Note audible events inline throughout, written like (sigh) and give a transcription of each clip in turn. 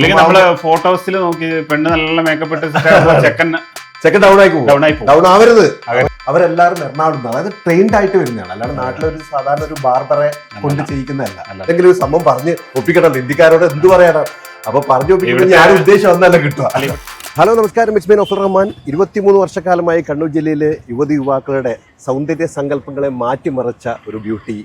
അല്ലെങ്കിൽ നമ്മൾ ഫോട്ടോസിൽ നോക്കി പെണ്ണ് നല്ല മേക്കപ്പ് ഇട്ട് (laughs) ചെക്കൻ ചെക്കൻ ഡൗൺ ആയി ഡൗൺ ആയി ഡൗൺ ആവരുത്. അവരെല്ലാവരും എറണാകുളത്ത് അതായത് ട്രെയിൻഡ് ആയിട്ട് വരുന്നതാണ്. അല്ലാതെ നാട്ടിലൊരു സാധാരണ ഒരു ബാർബറെ കൊണ്ട് ചെയ്യിക്കുന്നതല്ല. അല്ലെങ്കിൽ ഒരു സംഭവം പറഞ്ഞ് ഒപ്പിക്കണം ഇന്ത്യക്കാരോട് എന്ത് പറയാനാ? അപ്പൊ പറഞ്ഞു ഒപ്പിക്കുമ്പോൾ ഞാൻ ഉദ്ദേശം ഒന്നല്ല കിട്ടുക. ഹലോ നമസ്കാരം. മിസ്മീൻ മീൻ ഒഫർ റഹ്മാൻ ഇരുപത്തിമൂന്ന് വർഷക്കാലമായി കണ്ണൂർ ജില്ലയിലെ യുവതി യുവാക്കളുടെ സൗന്ദര്യ സങ്കല്പങ്ങളെ മാറ്റിമറിച്ച ഒരു ബ്യൂട്ടി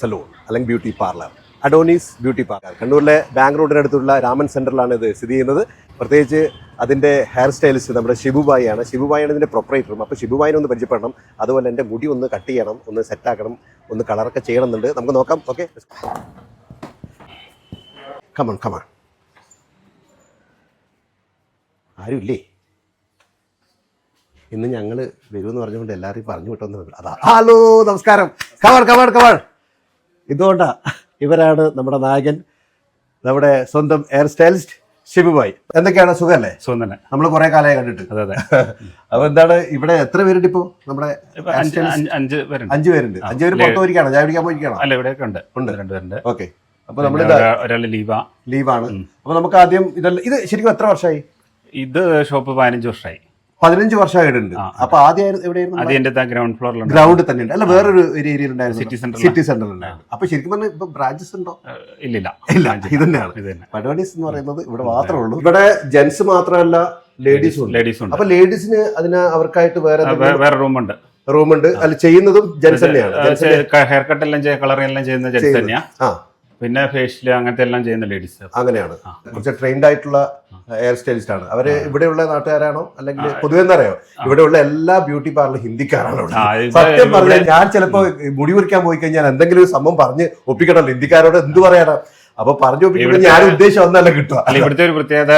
സലൂൺ അല്ലെങ്കിൽ beauty parlour Adonis beauty parlour. കണ്ണൂരിലെ ബാങ്ക് റോഡിനടുത്തുള്ള രാമൻ സെന്ററിലാണ് ഇത് സ്ഥിതി ചെയ്യുന്നത്. പ്രത്യേകിച്ച് അതിന്റെ ഹെയർ സ്റ്റൈലിസ്റ്റ് നമ്മുടെ ശിബുബായിയാണ് ആണ് ഷിബുബായിയാണ് ഇതിന്റെ പ്രൊപ്പറേറ്ററും അപ്പോൾ ഷിബുബായിനെ ഒന്ന് പരിചയപ്പെടണം. അതുപോലെ എന്റെ മുടി ഒന്ന് കട്ട് ചെയ്യണം ഒന്ന് സെറ്റാക്കണം ഒന്ന് കളറൊക്കെ ചെയ്യണമെന്നുണ്ട്. നമുക്ക് നോക്കാം. ഓക്കെ കമൺ കമൺ ആരുമില്ലേ? ഇന്ന് ഞങ്ങൾ വരുമെന്ന് പറഞ്ഞുകൊണ്ട് എല്ലാവരെയും പറഞ്ഞു വിട്ടോന്ന് അതാ. ഹലോ നമസ്കാരം. കവർ കവർ കവർ ഇതുകൊണ്ടാ. ഇവരാണ് നമ്മുടെ നായകൻ നമ്മുടെ സ്വന്തം ഹെയർ സ്റ്റൈലിസ്റ്റ് ഷിബുബായി. എന്തൊക്കെയാണ് സുഖമല്ലേ? സുഖം തന്നെ. നമ്മൾ കുറെ കാലമായി കണ്ടിട്ട്. അതെ അതെ. (laughs) അപ്പൊ എന്താണ് ഇവിടെ എത്ര പേരുണ്ട് ഇപ്പോ? നമ്മുടെ അഞ്ച് പേരുണ്ട്. അഞ്ചു പേരുണ്ട്. അഞ്ചു പേര് പുറത്ത് പോയിരിക്കാണോ ചായ പിടിക്കാൻ പോയിരിക്കാണോ അല്ല ഇവിടെയൊക്കെ ഉണ്ട്. ഉണ്ട്. രണ്ടുപേരുണ്ട് ഓക്കെ. അപ്പൊ നമ്മൾ ഒരാൾ ലീവാ. ലീവാണ്. അപ്പൊ നമുക്ക് ആദ്യം ഇതല്ല ഇത് ശരിക്കും എത്ര വർഷമായി? ഇത് ഷോപ്പ് പതിനഞ്ച് വർഷമായി. പതിനഞ്ച് വർഷമായിട്ടുണ്ട്. അപ്പൊ ആദ്യം എവിടെയായിരുന്നു ഗ്രൗണ്ട് ഫ്ലോറിൽ ഗ്രൗണ്ട് തന്നെ ഉണ്ട് അല്ല വേറൊരു ഏരിയയിൽ ഉണ്ടായിരുന്നു സിറ്റി സെന്റർ സിറ്റി സെന്ററിൽ ഉണ്ടായിരുന്നു. അപ്പൊ ശരിക്കും പറഞ്ഞാൽ ഇപ്പൊ ബ്രാഞ്ചസ് ഉണ്ടോ? ഇല്ല ഇല്ല ഇത് തന്നെയാണ് പടവണീസ് എന്ന് പറയുന്നത് ഇവിടെ മാത്രമേ ഉള്ളൂ. ഇവിടെ ജെന്റ്സ് മാത്രമല്ല ലേഡീസും ലേഡീസും ഉണ്ട്. അപ്പൊ ലേഡീസിന് അതിന് അവർക്കായിട്ട് വേറെ വേറെ റൂമുണ്ട്. റൂമുണ്ട്. അല്ല ചെയ്യുന്നതും ജെന്റ്സ് തന്നെയാണ്. ജെന്റ്സ് ഹെയർ കട്ട് എല്ലാം കളറിംഗ് എല്ലാം ചെയ്യുന്ന ജെൻസ് തന്നെയാ. ആ. പിന്നെ ഫേഷ്യൽ അങ്ങനത്തെ എല്ലാം ചെയ്യുന്ന ലേഡീസ് അങ്ങനെയാണ്. കുറച്ച് ട്രെയിൻഡ് ആയിട്ടുള്ള ഹെയർ സ്റ്റൈലിസ്റ്റ് ആണ്. അവർ ഇവിടെയുള്ള നാട്ടുകാരാണോ? അല്ലെങ്കിൽ പൊതുവെ എന്നറിയോ അറിയോ? ഇവിടെയുള്ള എല്ലാ ബ്യൂട്ടി പാർലർ ഹിന്ദിക്കാരാണ് സത്യം പറഞ്ഞാൽ ഞാൻ ചിലപ്പോ മുടി കുറിക്കാൻ പോയി കഴിഞ്ഞാൽ എന്തെങ്കിലും ഒരു സംഭവം പറഞ്ഞ് ഒപ്പിക്കണല്ലോ. ഹിന്ദിക്കാരോട് എന്ത് പറയാനാ? അപ്പൊ പറഞ്ഞു ഞാൻ ഉദ്ദേശം ഒന്നല്ല കിട്ടുക. ഇവിടുത്തെ ഒരു പ്രത്യേകത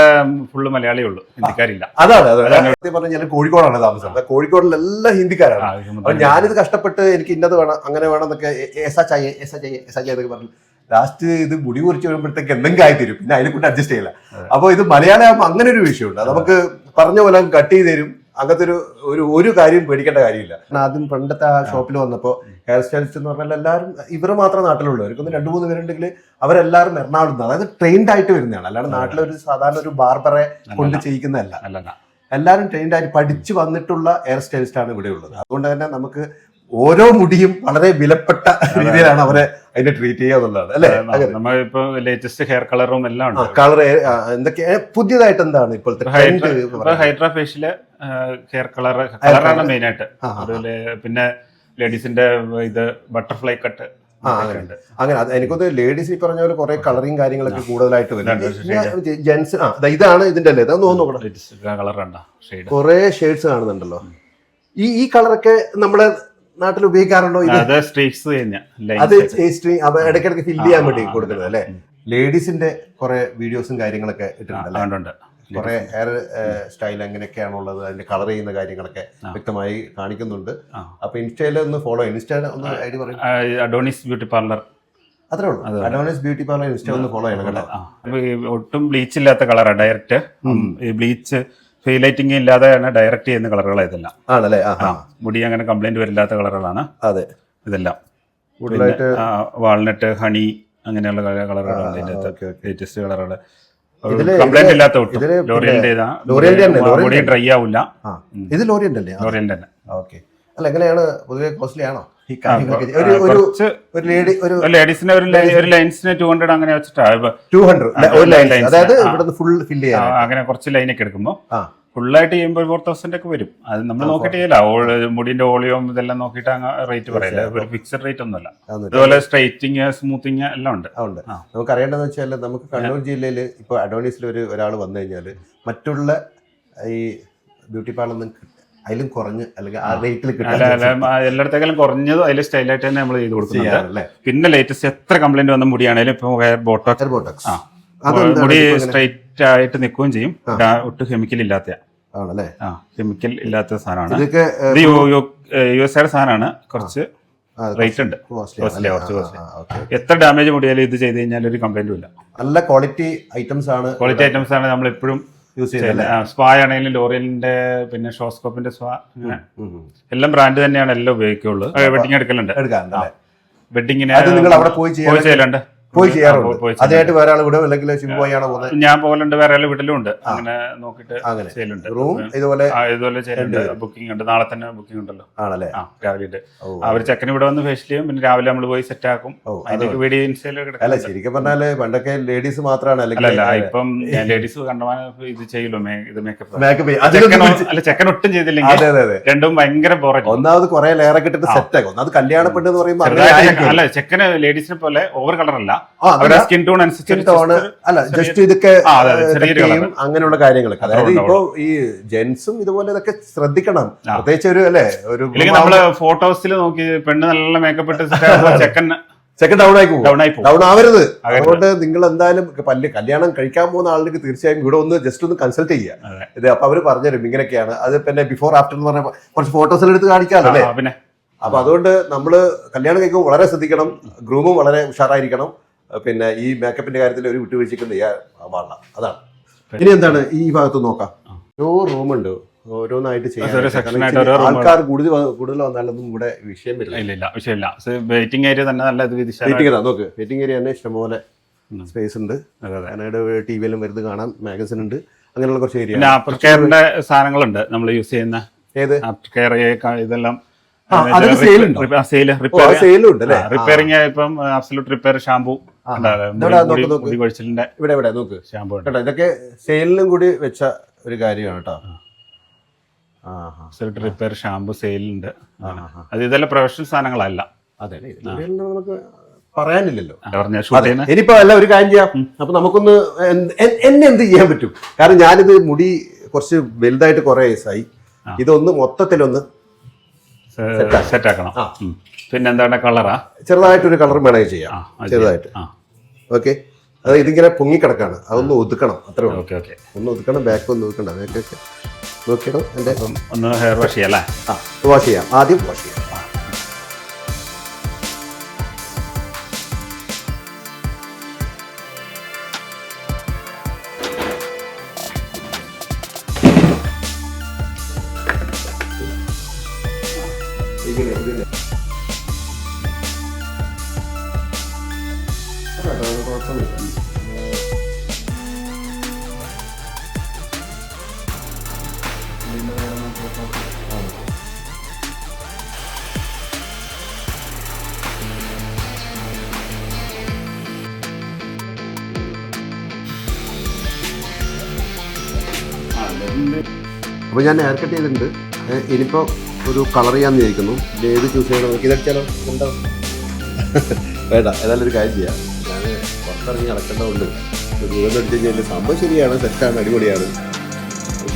ഫുള്ള് മലയാളിയേ ഉള്ളൂ. ഹിന്ദിക്കാരില്ല. അതാണ് അതാണ്. സത്യം പറഞ്ഞാൽ ഞാൻ കോഴിക്കോടാണ് താമസം. കോഴിക്കോടിൽ എല്ലാം ഹിന്ദിക്കാരാണ്. അപ്പൊ ഞാനിത് കഷ്ടപ്പെട്ട് എനിക്ക് ഇന്നത് വേണം അങ്ങനെ വേണം എന്നൊക്കെ എസാ ചായ എസാ ചായ എസാ ചായ എന്നൊക്കെ പറഞ്ഞു ലാസ്റ്റ് ഇത് മുടി കുറിച്ച് വരുമ്പോഴത്തേക്ക് എന്തെങ്കിലും ആയി തരും പിന്നെ അതിനെ കൊണ്ട് അഡ്ജസ്റ്റ് ചെയ്യില്ല. അപ്പൊ ഇത് മലയാളം ആകുമ്പോൾ അങ്ങനെ ഒരു വിഷയമുണ്ട്. അത് നമുക്ക് പറഞ്ഞ പോലെ കട്ട് ചെയ്ത് തരും. അങ്ങനത്തെ ഒരു ഒരു ഒരു കാര്യം പേടിക്കേണ്ട കാര്യമില്ല. ആദ്യം പണ്ടത്തെ ആ ഷോപ്പിൽ വന്നപ്പോൾ ഹെയർ സ്റ്റൈലിസ്റ്റ് എന്ന് പറഞ്ഞാൽ എല്ലാവരും ഇവർ മാത്രം നാട്ടിലുള്ളൂ അവർക്കൊന്ന് രണ്ട് മൂന്ന് പേരുണ്ടെങ്കിൽ അവരെല്ലാവരും എറണാകുളത്ത് അതായത് ട്രെയിൻഡ് ആയിട്ട് വരുന്നതാണ്. അല്ലാണ്ട് നാട്ടിലൊരു സാധാരണ ഒരു ബാർബറെ കൊണ്ട് ചെയ്യിക്കുന്നതല്ല. അല്ലല്ല. എല്ലാവരും ട്രെയിൻഡ് ആയിട്ട് പഠിച്ചു വന്നിട്ടുള്ള ഹെയർ സ്റ്റൈലിസ്റ്റാണ് ഇവിടെ ഉള്ളത്. അതുകൊണ്ട് തന്നെ നമുക്ക് ഓരോ മുടിയും വളരെ വിലപ്പെട്ട രീതിയിലാണ് അവരെ അതിനെ ട്രീറ്റ് ചെയ്യുക എന്നുള്ളതാണ് അല്ലേ? നമ്മൾ ഇപ്പൊ ലേറ്റസ്റ്റ് ഹെയർ കളറും എല്ലാം ഉണ്ട്. കളർ എന്തൊക്കെ പുതിയതായിട്ട് എന്താണ് ഇപ്പോഴത്തെ ഹൈഡ്രാ ഫേഷ്യൽ ഹെയർ കളർ കളറാണ് മെയിൻ ആയിട്ട്. പിന്നെ ലേഡീസിന്റെ ഇത് ബട്ടർഫ്ലൈ കട്ട് അങ്ങനെ. എനിക്കത് എനിക്കൊന്ന് ലേഡീസ് ഈ പറഞ്ഞ പോലെ കുറെ കളറിങ് കാര്യങ്ങളൊക്കെ കൂടുതലായിട്ട് വരുന്നുണ്ട്. ആ ഇതാണ് ഇതിന്റെ അല്ലേ? ഇതൊന്ന് നോക്കണം കുറെ ഷെയ്ഡ്സ് കാണുന്നുണ്ടല്ലോ. ഈ ഈ കളറൊക്കെ നമ്മുടെ നാട്ടിൽ ഉപയോഗിക്കാറുണ്ടോ ഇത്? അത് സ്ട്രീക്സ് ഇടയ്ക്കിടയ്ക്ക് ഫില്ല് ചെയ്യാൻ വേണ്ടി കൊടുക്കുന്നത് അല്ലേ? ലേഡീസിന്റെ കുറെ വീഡിയോസും കാര്യങ്ങളൊക്കെ ഇട്ടിട്ടുണ്ട് കുറെ ഹെയർ സ്റ്റൈൽ എങ്ങനെയൊക്കെയാണുള്ളത് അതിന്റെ കളർ ചെയ്യുന്ന കാര്യങ്ങളൊക്കെ വ്യക്തമായി കാണിക്കുന്നുണ്ട്. അപ്പൊ ഇൻസ്റ്റയിൽ ഒന്ന് ഫോളോ ഇൻസ്റ്റയിൽ ഒന്ന് ഐഡി പറയും. അഡോണിസ് ബ്യൂട്ടി പാർലർ അത്രേ ഉള്ളൂ. അഡോണിസ് ബ്യൂട്ടി പാർലർ ഇൻസ്റ്റ ഒന്ന് ഫോളോ ചെയ്യണം കേട്ടോ. ഒട്ടും ബ്ലീച്ച് ഇല്ലാത്ത കളറാണ് ഡയറക്റ്റ് ബ്ലീച്ച് ഫെയിലൈറ്റിംഗ് ഇല്ലാതെയാണ് ഡയറക്റ്റ് ചെയ്യുന്ന കളറുകളാണ് ഇതെല്ലാം. ആണല്ലേ? ആ മുടി അങ്ങനെ കംപ്ലൈന്റ് വരില്ലാത്ത കളറുകളാണ് അതെ. ഇതെല്ലാം. കൂടുതലായിട്ട് വാൾനട്ട് ഹണി അങ്ങനെയുള്ള. ലേറ്റസ്റ്റ് കളറുകൾ കംപ്ലൈന്റ് ഇല്ലാത്ത ഒട്ടും. ലോറിയലിന്റെ ഡ്രൈ ആവില്ല ഇത് ലോറിയന്റ് അല്ലേ? ലോറിയലിന്റെ തന്നെ. ഓക്കെ. അല്ല എങ്ങനെയാണ് പൊതുവെ കോസ്റ്റ്ലി ആണോ? ഈ കാര്യങ്ങളൊക്കെ ഒരു ഒരു ഒരു ലേഡി ഒരു ലേഡീസിന് ഒരു ലൈ- ഒരു ലൈൻസിന് ടു ഹൺഡ്രഡ് അങ്ങനെ വെച്ചിട്ടാ. ഇപ്പൊ, ടു ഹൺഡ്രഡ് ഒരു ലൈൻ. അതായത്. ഇവിടുന്ന് ഫുൾ ഫില്ല് ചെയ്യാൻ അങ്ങനെ കുറച്ച് ലൈനൊക്കെ എടുക്കുമ്പോൾ ഫുൾ ഫുള്ളായിട്ട് ചെയ്യുമ്പോൾ ഫോർ തൗസൻഡ് ഒക്കെ വരും. അത് നമ്മൾ നോക്കിയിട്ട് മുടിന്റെ ഓളിയും ഇതെല്ലാം നോക്കിയിട്ട് അങ്ങ് റേറ്റ് പറയില്ല. ഒരു ഫിക്സഡ് റേറ്റ് ഒന്നുമല്ല. അതുപോലെ സ്ട്രൈറ്റിങ് സ്മൂത്തിങ് എല്ലാം ഉണ്ട്. ഉണ്ട്. നമുക്ക് അറിയേണ്ടതെന്ന് വെച്ചാൽ നമുക്ക് കണ്ണൂർ ജില്ലയിൽ ഇപ്പോൾ അഡോണീസിൽ ഒരു ഒരാൾ വന്നു കഴിഞ്ഞാൽ മറ്റുള്ള ഈ ബ്യൂട്ടി പാർലർ അതിലും കുറഞ്ഞ് അല്ലെങ്കിൽ ആ റേറ്റിൽ എല്ലായിടത്തേക്കാളും കുറഞ്ഞത് അതിൽ സ്റ്റൈലായിട്ട് തന്നെ നമ്മൾ ചെയ്ത് കൊടുക്കുന്നുണ്ട് പിന്നെ ലേറ്റസ്റ്റ് എത്ര കംപ്ലൈന്റ് വന്ന മുടിയാണേലും ഇപ്പൊ ഹെയർ ബോട്ടോക്സ് ബോട്ടക്സ് മുടി സ്ട്രൈറ്റ് ആയിട്ട് നിൽക്കുകയും ചെയ്യും. ഒട്ടും കെമിക്കൽ ഇല്ലാത്ത. ആണല്ലേ? ആ കെമിക്കൽ ഇല്ലാത്ത സാധനമാണ്. ഇതൊക്കെ ഇത് യു എസ് ഐയുടെ സാധനമാണ്. കുറച്ച് റേറ്റ് ഉണ്ട്. എത്ര ഡാമേജ് മുടിയാലും ഇത് ചെയ്ത് കഴിഞ്ഞാൽ ഒരു കംപ്ലൈന്റും ഇല്ല. നല്ല ക്വാളിറ്റി ഐറ്റംസ് ആണ് ക്വാളിറ്റി ഐറ്റംസ് ആണ് നമ്മൾ എപ്പോഴും യൂസ് ചെയ്യുന്നത് സ്പാ ആണെങ്കിലും ലോറിയലിന്റെ പിന്നെ ഷോസ്കോപ്പിന്റെ സ്പാ അങ്ങനെ. എല്ലാം ബ്രാൻഡ് തന്നെയാണ് എല്ലാം ഉപയോഗിക്കുള്ളൂ. വെഡിങ് എടുക്കലുണ്ട്. എടുക്കാറുണ്ട് വെഡിങ്ങിന് അത് നിങ്ങൾ അവിടെ പോയി ചെയ്യലുണ്ട്. പോയി ചെയ്യാറുണ്ട്. അതായിട്ട് വേറെ ആൾ വിടും അല്ലെങ്കിൽ ശിവപോയാണ് പോകുന്നത്? ഞാൻ പോകലുണ്ട് വേറെ ആൾ വീട്ടിലും ഉണ്ട് അങ്ങനെ നോക്കിട്ട് അങ്ങനെ. ചെയ്യലുണ്ട്. റൂം ഇതുപോലെ ഇതുപോലെ ചെയ്യലുണ്ട്. ബുക്കിംഗ് ഉണ്ട്. നാളെ തന്നെ ബുക്കിംഗ് ഉണ്ടല്ലോ. ആണല്ലേ? ആ രാവിലെ ഉണ്ട് അവർ ചെക്കൻ ഇവിടെ വന്ന് ഫേഷ്യൽ ചെയ്യും. പിന്നെ രാവിലെ നമ്മൾ പോയി സെറ്റ് ആക്കും. അതിന്റെ വീഡിയോ അല്ല ശരിക്കും പറഞ്ഞാൽ പണ്ടൊക്കെ ലേഡീസ് മാത്രമാണ് അല്ലെങ്കിൽ അല്ല ഇപ്പം ലേഡീസ് കണ്ടമാനം ഇത് ചെയ്യലോ ഇത് മേക്കപ്പ് അല്ല ചെക്കൻ ഒട്ടും ചെയ്തില്ലെങ്കിൽ രണ്ടും ഭയങ്കര ബോറ ഒന്നാമത് കുറെ ലെയർ ഒക്കെ ഇട്ടിട്ട് സെറ്റ് ആക്കും. ഒന്നാമത് കല്യാണ പെണ്ണ് എന്ന് പറയുമ്പോൾ. അല്ല ചെക്കന് ലേഡീസിനെ പോലെ ഓവർ കളർ അല്ല. അവരുടെ സ്കിൻ ടോൺ അനുസരിച്ച് അല്ല ജസ്റ്റ് ഇതൊക്കെ. അങ്ങനെയുള്ള കാര്യങ്ങളൊക്കെ അതായത് ഇപ്പോ ഈ ജെൻസും ഇതുപോലെ ഇതൊക്കെ ശ്രദ്ധിക്കണം. പ്രത്യേകിച്ച് ഒരു അല്ലെ ഒരു നമ്മൾ ഫോട്ടോസിൽ നോക്കി പെണ്ണ് നല്ല മേക്കപ്പ് ഇട്ട് (laughs) ചെക്കൻ ചെക്കൻ ഡൗൺ ആയി പോകും. ഡൗൺ ആവരുത്. അതുകൊണ്ട് നിങ്ങൾ എന്തായാലും പല്ല് കല്യാണം കഴിക്കാൻ പോകുന്ന ആളുകൾക്ക് തീർച്ചയായും ഇവിടെ ഒന്ന് ജസ്റ്റ് ഒന്ന് കൺസൾട്ട് ചെയ്യുക. ഇത് അപ്പൊ അവർ പറഞ്ഞുതരും ഇങ്ങനെയൊക്കെയാണ്. അത് പിന്നെ ബിഫോർ ആഫ്റ്റർ എന്ന് പറഞ്ഞാൽ കുറച്ച് ഫോട്ടോസ് എടുത്ത് കാണിക്കാമല്ലോ അപ്പൊ അതുകൊണ്ട് നമ്മൾ കല്യാണം കഴിക്കുമ്പോൾ വളരെ ശ്രദ്ധിക്കണം. ഗ്രൂമും വളരെ ഉഷാറായിരിക്കണം. പിന്നെ ഈ മേക്കപ്പിന്റെ കാര്യത്തിൽ ഒരു വിട്ടുവീഴ്ചയ്ക്കും പാടില്ല അതാണ്. ഇനി എന്താണ്? ഈ ഭാഗത്ത് നോക്കാം. ഓരോ റൂമുണ്ട് ഓരോന്നായിട്ട് room ആൾക്കാർ കൂടുതൽ കൂടുതൽ വന്നാലൊന്നും ഇവിടെ വിഷയം വരില്ല. വിഷയമില്ല വെയിറ്റിംഗ് ഏരിയ തന്നെ നല്ല വെയിറ്റിംഗ് ഏരിയ നോക്ക്. വെയിറ്റിംഗ് ഏരിയ തന്നെ ഇഷ്ടംപോലെ. സ്പേസ് ഉണ്ട്. അതിനായിട്ട് ടി വിയിലും വരുന്നത് കാണാം. മാഗസിൻ ഉണ്ട്. അങ്ങനെയുള്ള കുറച്ച് ഏരിയ ആഫ്റ്റർ കെയറിന്റെ സാധനങ്ങളുണ്ട്. നമ്മൾ യൂസ് ചെയ്യുന്ന ഏത്? ആഫ്റ്റർ കെയർ ഇതെല്ലാം റിപ്പയറിംഗ് ഇപ്പം അബ്സല്യൂട്ട് റിപ്പയർ ഷാമ്പു ഇവിടെ ഇവിടെ നോക്ക്. ഷാമ്പു കേട്ടോ ഇതൊക്കെ സെയിലിനും കൂടി വെച്ച ഒരു കാര്യമാണ് കേട്ടോ. റിപ്പയർ ഷാമ്പു സെയിലുണ്ട്. അത് ഇതെല്ലാം പ്രൊഫഷണൽ സാധനങ്ങളല്ല. അതെ നമുക്ക് പറയാനില്ലല്ലോ. ഇനിയിപ്പോ അല്ല ഒരു കാര്യം ചെയ്യാം. അപ്പൊ നമുക്കൊന്ന് എന്നെ എന്ത് ചെയ്യാൻ പറ്റും? കാരണം ഞാനിത് മുടി കുറച്ച് വലുതായിട്ട് കുറെ വയസ്സായി. ഇതൊന്ന് മൊത്തത്തിലൊന്ന് സെറ്റ് ആക്കണം. പിന്നെ എന്താണ് കളറാ? ചെറുതായിട്ടൊരു കളർ വേണമെങ്കിൽ ചെയ്യാം. ആ ചെറുതായിട്ട്. ആ. ഓക്കെ. അത് ഇതിങ്ങനെ പൊങ്ങിക്കിടക്കാണ്. അതൊന്ന് ഒതുക്കണം. അത്രേ ഉള്ളൂ. Okay okay. ഒന്ന് ഒതുക്കണം ബാക്ക് ഒന്ന് ഒതുക്കണ്ട. ബാക്കൊക്കെ നോക്കിയിടോ എന്റെ ഒന്ന് ഹെയർ വാഷ് ചെയ്യാം അല്ലേ? ആ വാഷ് ചെയ്യാം. ആദ്യം വാഷ് ചെയ്യാം. കുഴപ്പമൊന്നുമില്ല. അപ്പോൾ ഞാൻ ഹെയർ കട്ട് ചെയ്തിട്ടുണ്ട് ഇനിയിപ്പോൾ ഒരു കളർ ചെയ്യാൻ വിചാരിക്കുന്നു. ഇത് ഏത് ചൂസ് ചെയ്യണം? നമുക്ക് ഇതടിച്ചാലോ ഉണ്ടോ വേണ്ട ഏതായാലും ഒരു കാര്യം ചെയ്യാം. ഞാൻ പുറത്തിറങ്ങി നടക്കേണ്ടതുണ്ട്. ദൂരം അടിച്ച് കഴിഞ്ഞാൽ സംഭവം ശരിയാണ് സെറ്റാണ് അടിപൊളിയാണ്.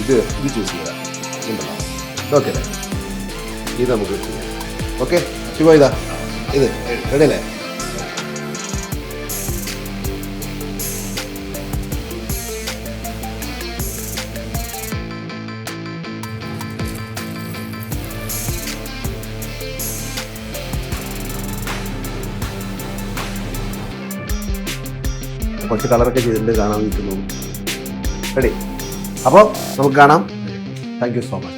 ഇത് ഇത് ചൂസ് ചെയ്യാം. ഓക്കെ ഇത് നമുക്ക് ഓക്കെ ശിവ ഇതാ ഇത് റെഡി കുറച്ച് കളറൊക്കെ ചെയ്തിട്ടുണ്ട് കാണാൻ നിൽക്കുന്നു. റെഡി. അപ്പോൾ നമുക്ക് കാണാം. Thank you so much